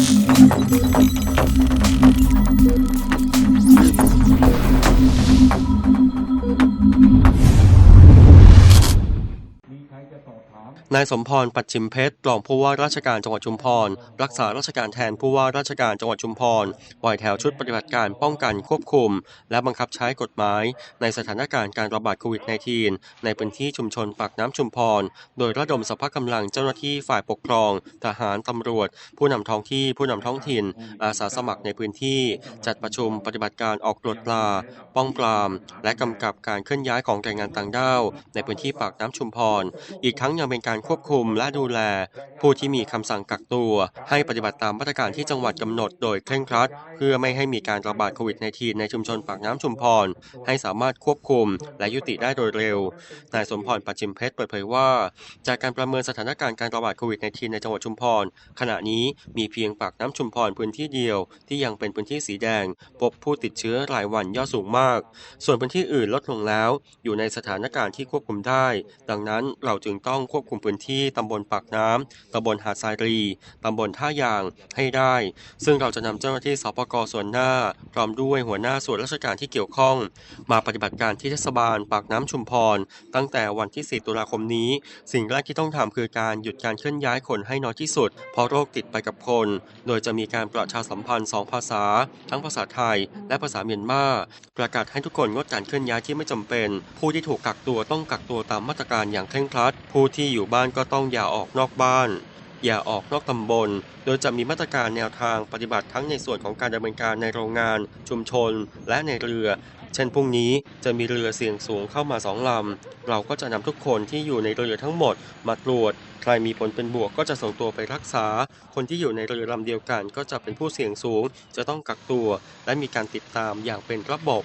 Thank you. นายสมพร ปัจฉิมเพชรรองผู้ว่าราชการจังหวัดชุมพร รักษาราชการแทนผู้ว่าราชการจังหวัดชุมพรปล่อยแถวชุดปฏิบัติการป้องกันควบคุม และบังคับใช้กฎหมาย ในสถานการณ์การระบาดโควิด -19 ในพื้นที่ชุมชนปากน้ำชุมพร โดยระดมสรรพกำลังเจ้าหน้าที่ฝ่ายปกครอง ทหารตำรวจ ผู้นำท้องที่ ผู้นำท้องถิ่น อาสาสมัครในพื้นที่ จัดประชุมปฏิบัติการออกตรวจตราป้องปราม และกำกับการเคลื่อนย้ายของแรงงานต่างด้าวในพื้นที่ปากน้ำชุมพร อีกทั้งยังเป็นการควบคุมและดูแล ผู้ที่มีคำสั่งกักตัว ให้ปฏิบัติตามมาตรการที่จังหวัดกำหนดโดยเคร่งครัด เพื่อไม่ให้มีการระบาดโควิด -19 ในชุมชนปากน้ำชุมพร ให้สามารถควบคุมและยุติได้โดยเร็ว นายสมพรปัจจิมเพชรเปิดเผยว่า จากการประเมินสถานการณ์การระบาดโควิด -19 ในจังหวัดชุมพร ขณะนี้มีเพียงปากน้ำชุมพรพื้นที่เดียว ที่ยังเป็นพื้นที่สีแดง พบผู้ติดเชื้อรายวันยอดสูงมาก ส่วนพื้นที่อื่นลดลงแล้ว อยู่ในสถานการณ์ที่ควบคุมได้ ดังนั้นเราจึงต้องควบคุมพื้นที่ตำบลปากน้ำตำบลหาดทรายรีตำบลท่ายางให้ได้ ซึ่งเราจะนำเจ้าหน้าที่สปกส่วนหน้า พร้อมด้วยหัวหน้าส่วนราชการที่เกี่ยวข้อง มาปฏิบัติการที่เทศบาล ปากน้ำชุมพร ตั้งแต่วันที่ 4 ตุลาคมนี้ สิ่งแรกที่ต้องทำคือการหยุดการเคลื่อนย้ายคนให้น้อยที่สุด เพราะโรคติดไปกับคน โดยจะมีการประชาสัมพันธ์ 2 ภาษา ทั้งภาษาไทย และภาษาเมียนมาประกาศให้ทุกคนงดการเคลื่อนย้ายที่ไม่จำเป็น ผู้ที่ถูกกักตัวต้องกักตัวตามมาตรการอย่างเคร่งครัด ผู้ที่อยู่บ้านบ้านก็ต้องอย่าออกนอกบ้าน อย่าออกนอกตำบล โดยจะมีมาตรการแนวทางปฏิบัติทั้งในส่วนของการดำเนินการในโรงงาน ชุมชน และในเรือ เช่นพรุ่งนี้จะมีเรือเสี่ยงสูงเข้ามาสองลำ เราก็จะนำทุกคนที่อยู่ในเรือทั้งหมดมาตรวจ ใครมีผลเป็นบวกก็จะส่งตัวไปรักษา คนที่อยู่ในเรือลำเดียวกัน ก็จะเป็นผู้เสี่ยงสูง จะต้องกักตัว และมีการติดตามอย่างเป็นระบบ